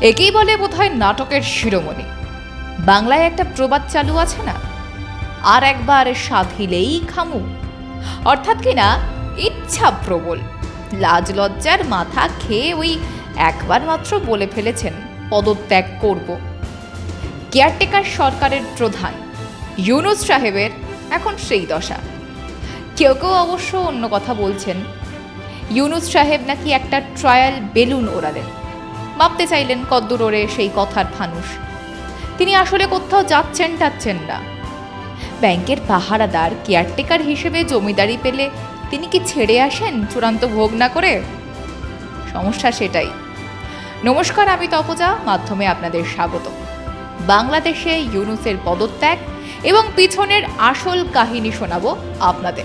একেই বলে বোধহয় নাটকের শিরোমণি। বাংলায় একটা প্রবাদ চালু আছে না? আর একবার সাধিলেই খামু। অর্থাৎ কিনা ইচ্ছা প্রবল। লাজ লজ্জার মাথা খেয়ে ওই একবার মাত্র বলে ফেলেছেন, পদত্যাগ করব। কেয়ারটেকার সরকারের প্রধান, ইউনুস সাহেবের এখন সেই দশা। কেউ কেউ অবশ্য অন্য কথা বলছেন। ইউনুস সাহেব নাকি একটা ট্রায়াল বেলুন ওড়ালেন। ভাবতে চাইলেন কদ্দূর ওড়ে সেই কথার ফানুষ। তিনি আসলে কোথাও যাচ্ছেন টাচ্ছেন না। ব্যাংকের পাহারাদার কেয়ারটেকার হিসেবে জমিদারি পেলে তিনি কি ছেড়ে আসেন চূড়ান্ত ভোগ না করে? সমস্যা সেটাই। নমস্কার, আমি তপজা, মাধ্যমে আপনাদের স্বাগত। বাংলাদেশে ইউনুসের পদত্যাগ এবং পিছনের আসল কাহিনী শোনাবো আপনাদের।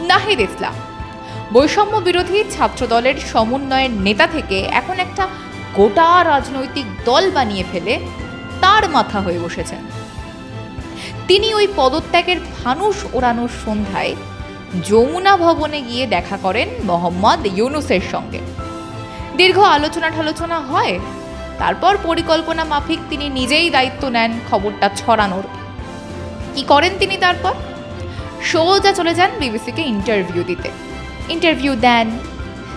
নাহিদ ইসলাম। বৈষম্য বিরোধী ছাত্রদলের সমন্বয়ের নেতা থেকে এখন একটা গোটা রাজনৈতিক দল বানিয়ে ফেলে তার মাথা হয়ে বসেছেন তিনি ওই পদত্যাগের ফানুস ওড়ানোর সন্ধ্যায় যমুনা ভবনে গিয়ে দেখা করেন মোহাম্মদ ইউনুসের সঙ্গে। দীর্ঘ আলোচনা ঠালোচনা হয়, তারপর পরিকল্পনা মাফিক তিনি নিজেই দায়িত্ব নেন খবরটা ছড়ানোর। কি করেন তিনি তারপর? সোজা চলে যান বিবিসিকে ইন্টারভিউ দিতে। ইন্টারভিউ দেন,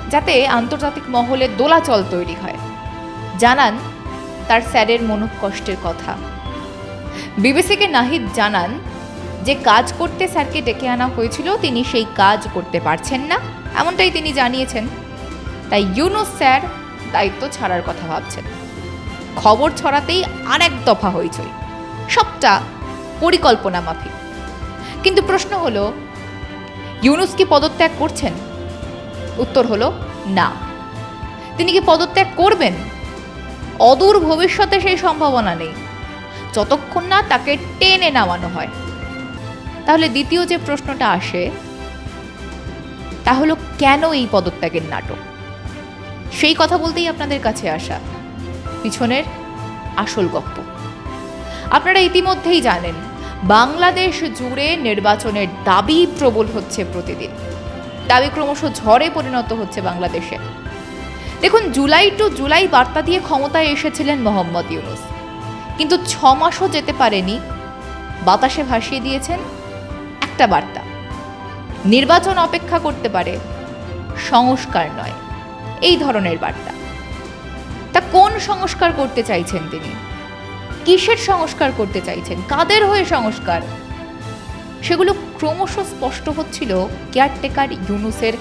যাতে আন্তর্জাতিক মহলে দোলাচল তৈরি হয়। জানান তার স্যারের মনোকষ্টের কথা। বিবিসিকে নাহিদ জানান যে কাজ করতে স্যারকে ডেকে আনা হয়েছিল, তিনি সেই কাজ করতে পারছেন না, এমনটাই তিনি জানিয়েছেন। তাই ইউনুস স্যার দায়িত্ব ছাড়ার কথা ভাবছেন। খবর ছড়াতেই আরেক দফা হইচই। সবটা পরিকল্পনা মাফিক। কিন্তু প্রশ্ন হলো ইউনুস কি পদত্যাগ করছেন? উত্তর হলো, না। তিনি কি পদত্যাগ করবেন? অদূর ভবিষ্যতে সেই সম্ভাবনা নেই। যতক্ষণ না তাকে টেনে নামানো হয়। তাহলে দ্বিতীয় যে প্রশ্নটা আসে, তা হলো, কেন এই পদত্যাগের নাটক? সেই কথা বলতেই আপনাদের কাছে আসা পিছনের আসল গপ্প। আপনারা ইতিমধ্যেই জানেন বাংলাদেশ জুড়ে নির্বাচনের দাবি প্রবল হচ্ছে প্রতিদিন। দাবি ক্রমশ ঝড়ে পরিণত হচ্ছে বাংলাদেশে। দেখুন, জুলাই টু জুলাই বার্তা দিয়ে ক্ষমতায় এসেছিলেন মোহাম্মদ ইউনুস। কিন্তু ছ মাসও যেতে পারেনি। বাতাসে ভাসিয়ে দিয়েছেন একটা বার্তা। নির্বাচন অপেক্ষা করতে পারে, সংস্কার নয়। এই ধরনের বার্তা। তা কোন সংস্কার করতে চাইছেন তিনি? কিসের সংস্কার করতে চাইছেন? কাদের হয়ে সংস্কার? সেগুলো ক্রমশ স্পষ্ট হচ্ছিল কেয়ারটেকার ইউনুসের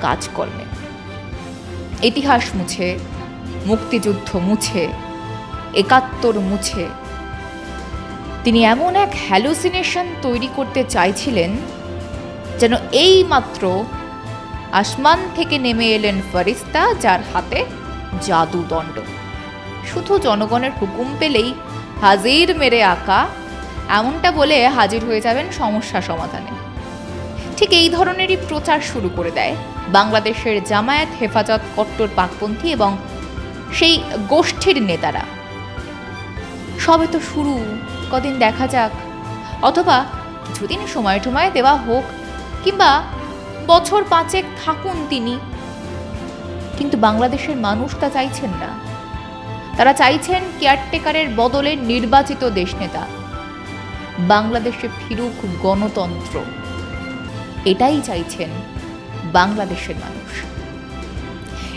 কাজকর্মে। ইতিহাস মুছে, মুক্তিযুদ্ধ মুছে, একাত্তর মুছে। তিনি এমন এক হ্যালুসিনেশন তৈরি করতে চাইছিলেন যেন এই মাত্র আসমান থেকে নেমে এলেন ফরিস্তা যার হাতে জাদুদণ্ড। শুধু জনগণের হুকুম পেলেই হাজির মেরে আঁকা, এমনটা বলে হাজির হয়ে যাবেন সমস্যা সমাধানে। ঠিক এই ধরনেরই প্রচার শুরু করে দেয় বাংলাদেশের জামায়াত হেফাজত কট্টর পাকপন্থী এবং সেই গোষ্ঠীর নেতারা। সবে তো শুরু, কদিন দেখা যাক। অথবা কিছুদিন সময় টময় দেওয়া হোক, কিংবা বছর পাঁচেক থাকুন তিনি। কিন্তু বাংলাদেশের মানুষ তা চাইছেন না। তারা চাইছেন কেয়ারটেকারের বদলে নির্বাচিত দেশনেতা। বাংলাদেশে ফিরুক গণতন্ত্র। এটাই চাইছেন বাংলাদেশের মানুষ।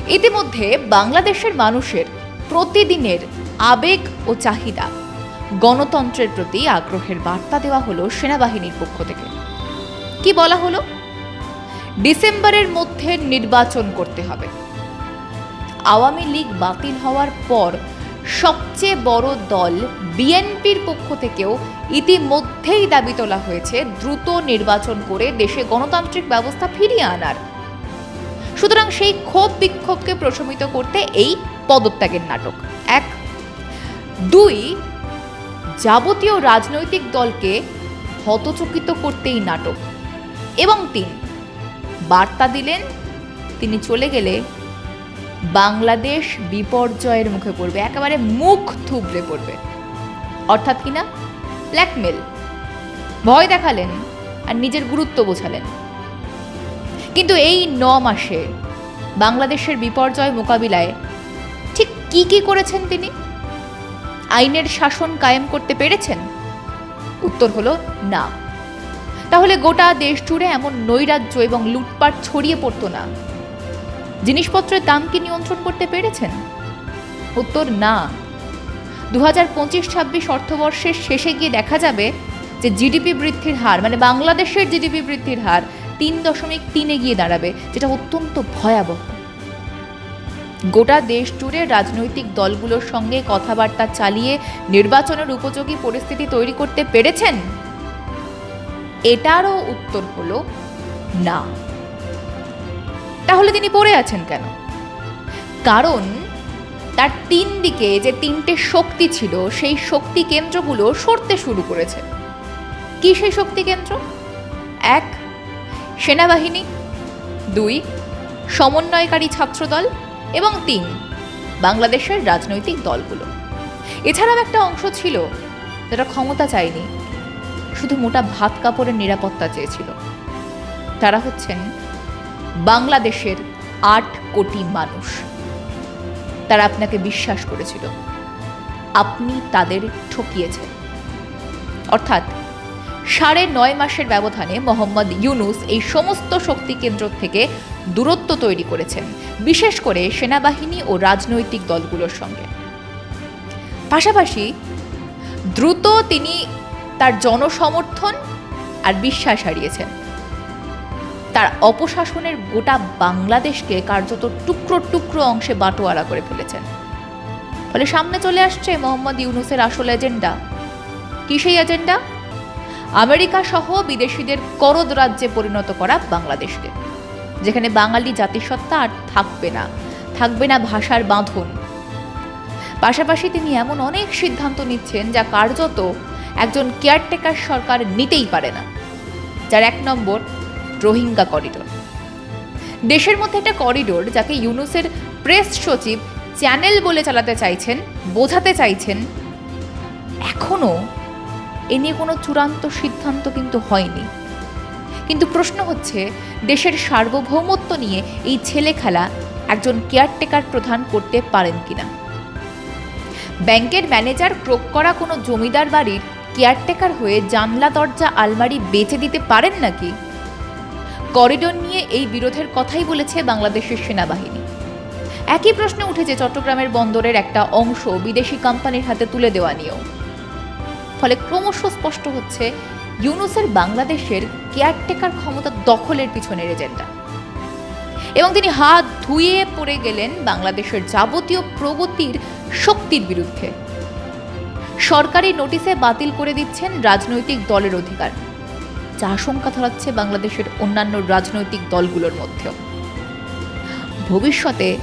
ইতিমধ্যে বাংলাদেশের মানুষের প্রতিদিনের আবেগ ও চাহিদা, গণতন্ত্রের প্রতি আগ্রহের বার্তা দেওয়া হলো সেনাবাহিনীর পক্ষ থেকে। কি বলা হলো? ডিসেম্বরের মধ্যে নির্বাচন করতে হবে। আওয়ামী লীগ বাতিল হওয়ার পর সবচেয়ে বড় দল বিএনপির পক্ষ থেকেও ইতিমধ্যেই দাবি তোলা হয়েছে দ্রুত নির্বাচন করে দেশে গণতান্ত্রিক ব্যবস্থা ফিরিয়ে আনার। সুতরাং সেই ক্ষোভ বিক্ষোভকে প্রশমিত করতে এই পদত্যাগের নাটক। এক। দুই। যাবতীয় রাজনৈতিক দলকে হতচকিত করতেই নাটক। এবং তিন। বার্তা দিলেন, তিনি চলে গেলে বাংলাদেশ বিপর্যয়ের মুখে পড়বে, একেবারে মুখ থুবড়ে পড়বে। অর্থাৎ কিনা ব্ল্যাকমেল ভয় দেখালেন আর নিজের গুরুত্ব বোঝালেন। কিন্তু এই ন মাসে বাংলাদেশের বিপর্যয় মোকাবিলায় ঠিক কি কি করেছেন তিনি? আইনের শাসন কায়েম করতে পেরেছেন? উত্তর হলো না। তাহলে গোটা দেশ জুড়ে এমন নৈরাজ্য এবং লুটপাট ছড়িয়ে পড়তো না। জিনিসপত্রের দাম কি নিয়ন্ত্রণ করতে পেরেছেন? উত্তর, না। দু হাজার পঁচিশ ছাব্বিশ অর্থবর্ষের শেষে গিয়ে দেখা যাবে যে জিডিপি বৃদ্ধির হার মানে বাংলাদেশের জিডিপি বৃদ্ধির হার তিন দশমিক তিনে গিয়ে দাঁড়াবে, যেটা অত্যন্ত ভয়াবহ। গোটা দেশ জুড়ে রাজনৈতিক দলগুলোর সঙ্গে কথাবার্তা চালিয়ে নির্বাচনের উপযোগী পরিস্থিতি তৈরি করতে পেরেছেন? এটারও উত্তর হলো, না। তাহলে তিনি পড়ে আছেন কেন? কারণ তার তিন দিকে যে তিনটে শক্তি ছিল, সেই শক্তি কেন্দ্রগুলো সরতে শুরু করেছে। কি সেই শক্তি কেন্দ্র? এক, সেনাবাহিনী। দুই, সমন্বয়কারী ছাত্রদল। এবং তিন, বাংলাদেশের রাজনৈতিক দলগুলো। এছাড়াও একটা অংশ ছিল যারা ক্ষমতা চায়নি, শুধু মোটা ভাত কাপড়ের নিরাপত্তা চেয়েছিল। তারা হচ্ছেন বাংলাদেশের আট কোটি মানুষ। তারা আপনাকে বিশ্বাস করেছিল। আপনি তাদের ঠকিয়েছেন। অর্থাৎ সাড়ে নয় মাসের ব্যবধানে মোহাম্মদ ইউনুস এই সমস্ত শক্তি কেন্দ্র থেকে দূরত্ব তৈরি করেছেন, বিশেষ করে সেনাবাহিনী ও রাজনৈতিক দলগুলোর সঙ্গে। পাশাপাশি দ্রুত তিনি তার জনসমর্থন আর বিশ্বাস হারিয়েছেন। তার অপশাসনের গোটা বাংলাদেশকে কার্যত টুকরো টুকরো অংশে বাটোয়ারা করে ফেলেছেন। ফলে সামনে চলে আসছে মোহাম্মদ ইউনুসের আসল এজেন্ডা। কি সেই এজেন্ডা? আমেরিকা সহ বিদেশিদের করদ রাজ্যে পরিণত করা বাংলাদেশকে, যেখানে বাঙালি জাতিসত্তা আর থাকবে না থাকবে না ভাষার বাঁধন। পাশাপাশি তিনি এমন অনেক সিদ্ধান্ত নিচ্ছেন যা কার্যত একজন কেয়ারটেকার সরকার নিতেই পারে না, যার এক নম্বর রোহিঙ্গা করিডোর। দেশের মধ্যে একটা করিডোর যাকে ইউনুসের প্রেস সচিব চ্যানেল বলে চালাতে চাইছেন, বোঝাতে চাইছেন এখনও এ নিয়ে কোনো চূড়ান্ত সিদ্ধান্ত কিন্তু হয়নি। কিন্তু প্রশ্ন হচ্ছে, দেশের সার্বভৌমত্ব নিয়ে এই ছেলে খেলা একজন কেয়ারটেকার প্রধান করতে পারেন কিনা? ব্যাংকের ম্যানেজার ক্রোক করা কোনো জমিদার বাড়ির কেয়ারটেকার হয়ে জানলা, দরজা, আলমারি বেচে দিতে পারেন নাকি? করিডোর নিয়ে এই বিরোধের কথাই বলেছে বাংলাদেশের সেনাবাহিনী। একই প্রশ্ন উঠেছে চট্টগ্রামের বন্দরের একটা অংশ বিদেশি কোম্পানির হাতে তুলে দেওয়া নিয়েও। ফলে ক্রমশ স্পষ্ট হচ্ছে, ইউনুসের বাংলাদেশের কেয়ারটেকার ক্ষমতা দখলের পিছনের এজেন্ডা। এবং তিনি হাত ধুয়ে পড়ে গেলেন বাংলাদেশের যাবতীয় প্রগতির শক্তির বিরুদ্ধে। সরকারি নোটিশে বাতিল করে দিচ্ছেন রাজনৈতিক দলের অধিকার। যা আশঙ্কা ধরাচ্ছে বাংলাদেশের অন্যান্য রাজনৈতিক দলগুলোর মধ্যেও। ভবিষ্যতে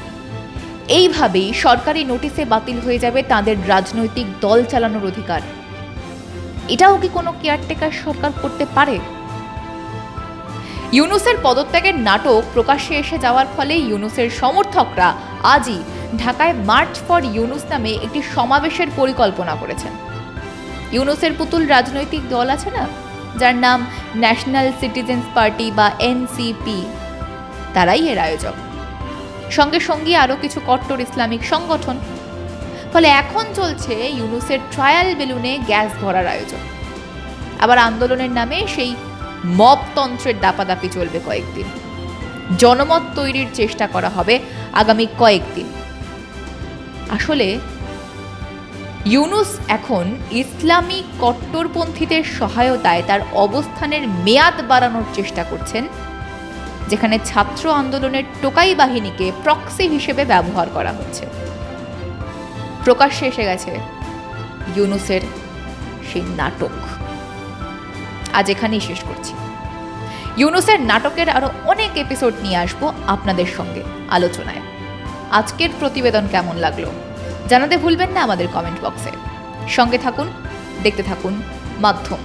এইভাবেই সরকারি নোটিশে বাতিল হয়ে যাবে তাদের রাজনৈতিক দল চালানোর অধিকার। এটাও কি কোনো কেয়ারটেকার সরকার করতে পারে? ইউনুসের পদত্যাগের নাটক প্রকাশ্যে এসে যাওয়ার ফলে ইউনুসের সমর্থকরা আজই ঢাকায় মার্চ ফর ইউনুস নামে একটি সমাবেশের পরিকল্পনা করেছেন। ইউনুসের পুতুল রাজনৈতিক দল আছে না? যার নাম ন্যাশনাল সিটিজেন্স পার্টি বা এনসিপি, তারাই এর আয়োজক। সঙ্গে সঙ্গে আরও কিছু কট্টর ইসলামিক সংগঠন। ফলে এখন চলছে ইউনুসের ট্রায়াল বেলুনে গ্যাস ভরার আয়োজন। আবার আন্দোলনের নামে সেই মবতন্ত্রের দাপাদাপি চলবে কয়েকদিন। জনমত তৈরির চেষ্টা করা হবে আগামী কয়েকদিন। আসলে ইউনুস এখন ইসলামী কট্টরপন্থীদের সহায়তায় তার অবস্থানের মেয়াদ বাড়ানোর চেষ্টা করছেন, যেখানে ছাত্র আন্দোলনের টোকাই বাহিনীকে প্রক্সি হিসেবে ব্যবহার করা হচ্ছে। প্রকাশ্যে এসে গেছে ইউনুসের সেই নাটক। আজ এখানেই শেষ করছি। ইউনুসের নাটকের আরও অনেক এপিসোড নিয়ে আসব আপনাদের সঙ্গে আলোচনায়। আজকের প্রতিবেদন কেমন লাগল? জানাতে ভুলবেন না আমাদের কমেন্ট বক্সে। সঙ্গে থাকুন দেখতে থাকুন মাধ্যম।